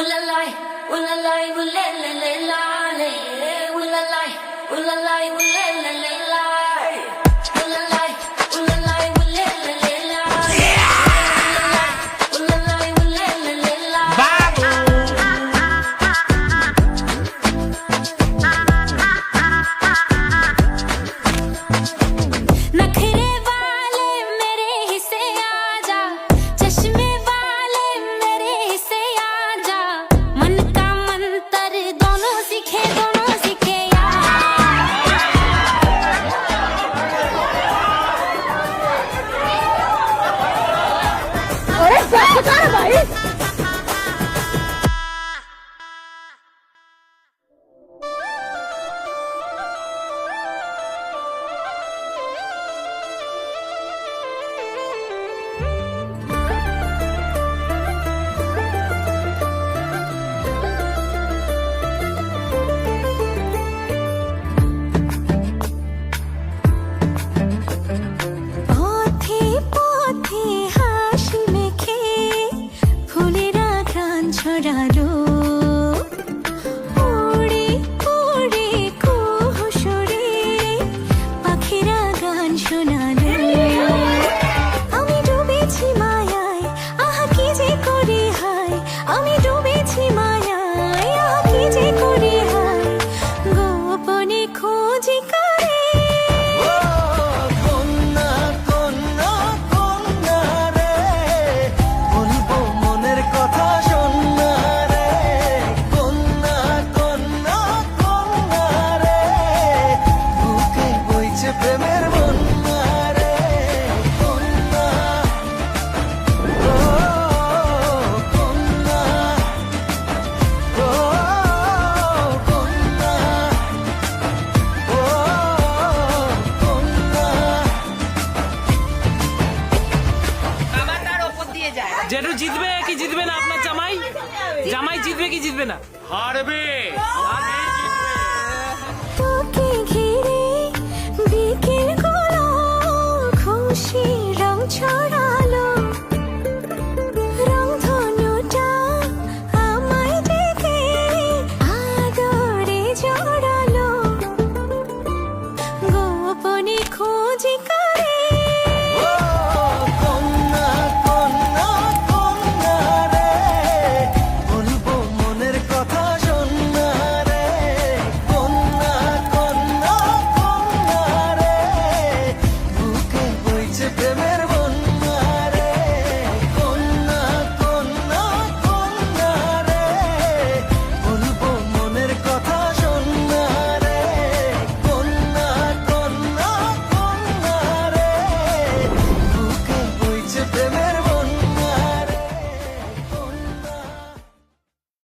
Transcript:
உள்ளலாய் உள்ளலாய் உள்ளே உள்ளலாய் உள்ளலாய் உள்ளே 我是他的榜 çorarım জামাই জিতবে কি জিতবে না? হারবে।